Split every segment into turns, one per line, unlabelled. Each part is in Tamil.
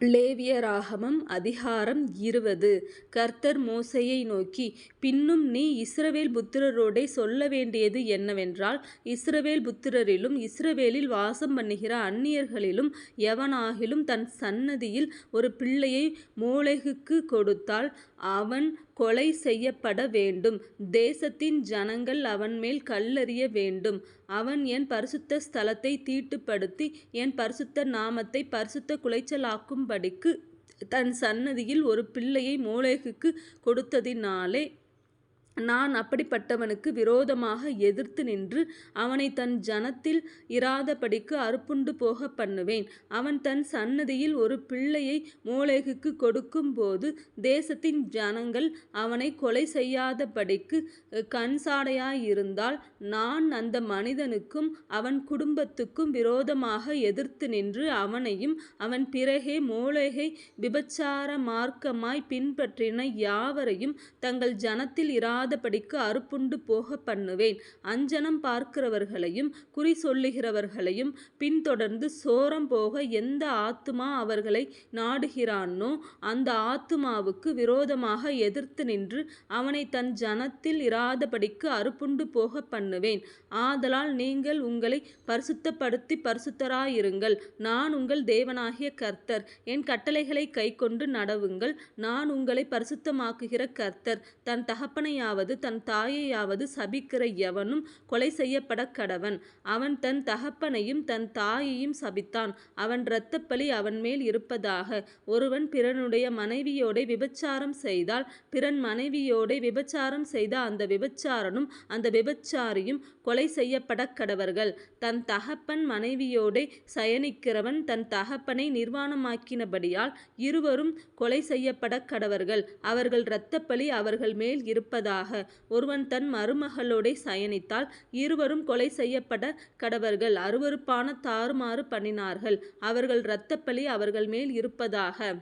லேவியராகமம் அதிகாரம் இருபது. கர்த்தர் மோசேயை நோக்கி பின்னும் நீ இஸ்ரவேல் புத்திரரோடே சொல்ல வேண்டியது என்னவென்றால் இஸ்ரவேல் புத்திரரிலும் இஸ்ரவேலில் வாசம் பண்ணுகிற அந்நியர்களிலும் எவனாகிலும் தன் சன்னதியில் ஒரு பிள்ளையை மோளேகுக்கு கொடுத்தால் அவன் கொலை செய்யப்பட வேண்டும். தேசத்தின் ஜனங்கள் அவன் மேல் கல்லெறிய வேண்டும். அவன் என் பரிசுத்த ஸ்தலத்தை தீட்டுப்படுத்தி என் பரிசுத்த நாமத்தை பரிசுத்த குலைச்சலாக்கும்படிக்கு தன் சன்னதியில் ஒரு பிள்ளையை மோளேகுக்கு கொடுத்ததினாலே நான் அப்படிப்பட்டவனுக்கு விரோதமாக எதிர்த்து நின்று அவனை தன் ஜனத்தில் இராதபடிக்கு அறுப்புண்டு போக பண்ணுவேன். அவன் தன் சன்னதியில் ஒரு பிள்ளையை மோளேகுக்கு கொடுக்கும்போது தேசத்தின் ஜனங்கள் அவனை கொலை செய்யாதபடிக்கு கண்சாடையாயிருந்தால் நான் அந்த மனிதனுக்கும் அவன் குடும்பத்துக்கும் விரோதமாக எதிர்த்து நின்று அவனையும் அவன் பிறகே மோளேகை விபச்சார மார்க்கமாய் பின்பற்றின யாவரையும் தங்கள் ஜனத்தில் இராத இராதபடிக்கு அறுப்புண்டு போக பண்ணுவேன். அஞ்சனம் பார்க்கிறவர்களையும் குறி சொல்லுகிறவர்களையும் பின்தொடர்ந்து சோரம் போக எந்த ஆத்துமா அவர்களை நாடுகிறானோ அந்த ஆத்துமாவுக்கு விரோதமாக எதிர்த்து நின்று அவனை தன் ஜனத்தில் இராதபடிக்கு அறுப்புண்டு போக பண்ணுவேன். ஆதலால் நீங்கள் உங்களை பரிசுத்தப்படுத்தி பரிசுத்தராயிருங்கள். நான் உங்கள் தேவனாகிய கர்த்தர். என் கட்டளைகளை கைக்கொண்டு நடவுங்கள். நான் உங்களை பரிசுத்தமாக்குகிற கர்த்தர். தன் தகப்பனையாவது தகப்பனையாவது தன் தாயையாவது சபிக்கிற எவனும் கொலை செய்யப்பட கடவன். அவன் தன் தகப்பனையும் தன் தாயையும் சபித்தான். அவன் இரத்தப்பலி அவன் மேல் இருப்பதாக. ஒருவன் பிறனுடைய மனைவியோடை விபச்சாரம் செய்தால் பிறன் மனைவியோட விபச்சாரம் செய்த அந்த விபச்சாரனும் அந்த விபச்சாரியும் கொலை செய்யப்பட கடவர்கள். தன் தகப்பன் மனைவியோடை சயனிக்கிறவன் தன் தகப்பனை நிர்வாணமாக்கினபடியால் இருவரும் கொலை செய்யப்பட கடவர்கள். அவர்கள் இரத்தப்பலி அவர்கள் மேல் இருப்பதாக. செய்வாராக ஒருவன் தன் மருமகளோடே சயனித்தால் இருவரும் கொலை செய்யப்பட கடவர்கள் அருவருப்பான தாறுமாறு பண்ணினார்கள். அவர்கள் இரத்தப்பலி அவர்கள் மேல் இருப்பதாக.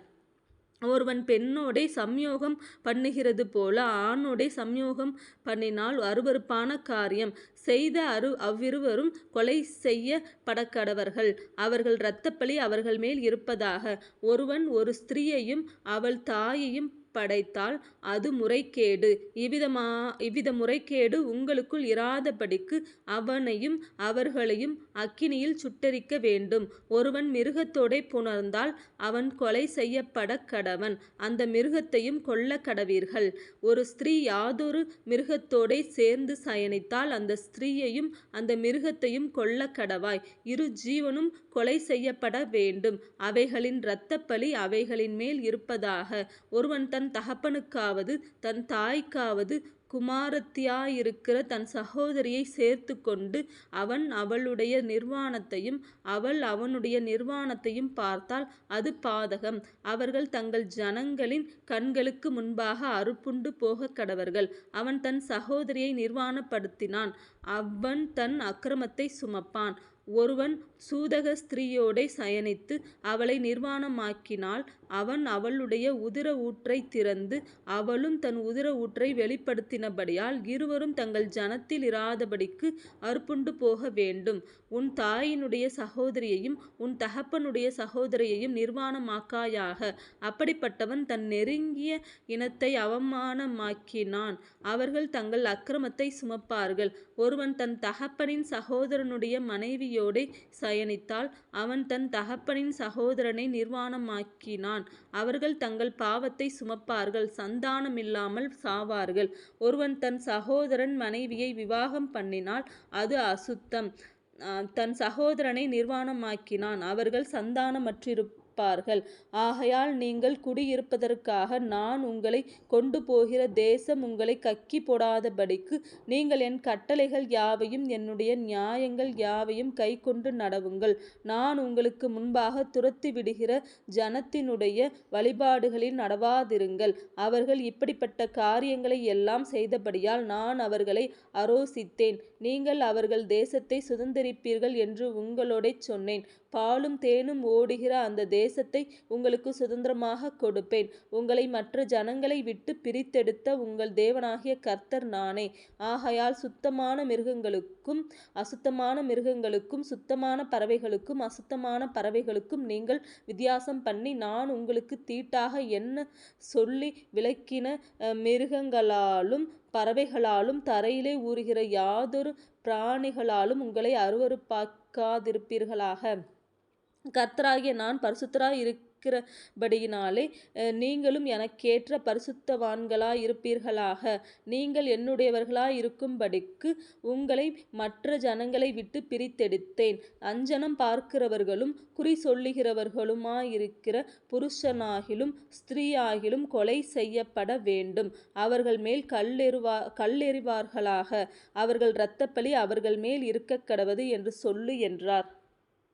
ஒருவன் பெண்ணோடே சம்யோகம் பண்ணுகிறது போல ஆணோடே சம்யோகம் பண்ணினால் அருவருப்பான காரியம். செய்த அரு அவ்விருவரும் கொலை செய்ய படக்கடவர்கள் அவர்கள் இரத்தப்பலி அவர்கள் மேல் இருப்பதாக. ஒருவன் ஒரு ஸ்திரீயையும் அவள் தாயையும் படைத்தால் அது முறைகேடு. இவ்விதமா இவ்வித முறைகேடு உங்களுக்குள் இராதபடிக்கு அவனையும் அவர்களையும் அக்கினியில் சுட்டரிக்க வேண்டும். ஒருவன் மிருகத்தோடை புணர்ந்தால் அவன் கொலை செய்யப்பட கடவன். அந்த மிருகத்தையும் கொல்ல கடவீர்கள். ஒரு ஸ்திரீ யாதொரு மிருகத்தோடே சேர்ந்து சயனித்தால் அந்த ஸ்திரீயையும் அந்த மிருகத்தையும் கொல்ல கடவாய். இரு ஜீவனும் கொலை செய்யப்பட வேண்டும். அவைகளின் இரத்தப்பழி அவைகளின் மேல் இருப்பதாக. ஒருவன் தன் தன் தகப்பனுக்காவது தன் தாய்க்காவது குமாரத்தியாயிருக்கிற தன் சகோதரியை சேர்த்து கொண்டு அவன் அவளுடைய நிர்வாணத்தையும் அவள் அவனுடைய நிர்வாணத்தையும் பார்த்தால் அது பாதகம். அவர்கள் தங்கள் ஜனங்களின் கண்களுக்கு முன்பாக அறுப்புண்டு போக கடவர்கள். அவன் தன் சகோதரியை நிர்வாணப்படுத்தினான். அவன் தன் அக்கிரமத்தை சுமப்பான். ஒருவன் சூதக ஸ்திரீயோடே சயனித்து அவளை நிர்வாணமாக்கினால் அவன் அவளுடைய உதிர ஊற்றை திறந்து அவளும் தன் உதிர ஊற்றை வெளிப்படுத்தினபடியால் இருவரும் தங்கள் ஜனத்தில் இராதபடிக்கு அறுப்புண்டு போக வேண்டும். உன் தாயினுடைய சகோதரியையும் உன் தகப்பனுடைய சகோதரியையும் நிர்வாணமாக்காயாக. அப்படிப்பட்டவன் தன் நெருங்கிய இனத்தை அவமானமாக்கினான். அவர்கள் தங்கள் அக்கிரமத்தை சுமப்பார்கள். ஒருவன் தன் தகப்பனின் சகோதரனுடைய மனைவி மனைவியோடே சயனித்தால் அவன் தன் தகப்பனின் சகோதரனை நிர்வாணமாக்கினான். அவர்கள் தங்கள் பாவத்தை சுமப்பார்கள் சந்தானமில்லாமல் சாவார்கள். ஒருவன் தன் சகோதரன் மனைவியை விவாகம் பண்ணினால் அது அசுத்தம். தன் சகோதரனை நிர்வாணமாக்கினான். அவர்கள் சந்தானமற்றிருப்ப இருப்பார்கள். ஆகையால் நீங்கள் குடியிருப்பதற்காக நான் உங்களை கொண்டு போகிற தேசம் உங்களை கக்கி போடாதபடிக்கு நீங்கள் என் கட்டளைகள் யாவையும் என்னுடைய நியாயங்கள் யாவையும் கை கொண்டு நடவுங்கள். நான் உங்களுக்கு முன்பாக துரத்தி விடுகிற ஜனத்தினுடைய வழிபாடுகளில் நடவாதிருங்கள். அவர்கள் இப்படிப்பட்ட காரியங்களை எல்லாம் செய்தபடியால் நான் அவர்களை அரோசித்தேன். நீங்கள் அவர்கள் தேசத்தை சுதந்திரிப்பீர்கள் என்று உங்களோட சொன்னேன். பாலும் தேனும் ஓடுகிற அந்த தேசத்தை உங்களுக்கு சுதந்திரமாக கொடுப்பேன். உங்களை மற்ற ஜனங்களை விட்டு பிரித்தெடுத்த உங்கள் தேவனாகிய கர்த்தர் நானே. ஆகையால் சுத்தமான மிருகங்களுக்கும் அசுத்தமான மிருகங்களுக்கும் சுத்தமான பறவைகளுக்கும் அசுத்தமான பறவைகளுக்கும் நீங்கள் வித்தியாசம் பண்ணி நான் உங்களுக்கு தீட்டாக என்ன சொல்லி விளக்கின மிருகங்களாலும் பறவைகளாலும் தரையிலே ஊறுகிற யாதொரு பிராணிகளாலும் உங்களை அருவருப்பாக்காதிருப்பீர்களாக. கர்த்தராகிய நான் பரிசுத்தராக இருக்கிறபடியினாலே நீங்களும் எனக்கேற்ற பரிசுத்தவான்களாயிருப்பீர்களாக. நீங்கள் என்னுடையவர்களாய் இருக்கும்படிக்கு உங்களை மற்ற ஜனங்களை விட்டு பிரித்தெடுத்தேன். அஞ்சனம் பார்க்கிறவர்களும் குறி சொல்லுகிறவர்களுமாயிருக்கிற புருஷனாகிலும் ஸ்திரீயாகிலும் கொலை செய்யப்பட வேண்டும் அவர்கள் மேல் அவர்கள்மேல் கல்லெறிவார்களாக. அவர்கள் இரத்தப்பழி அவர்கள்மேல் இருக்கக்கடவது என்று சொல்லு என்றார்.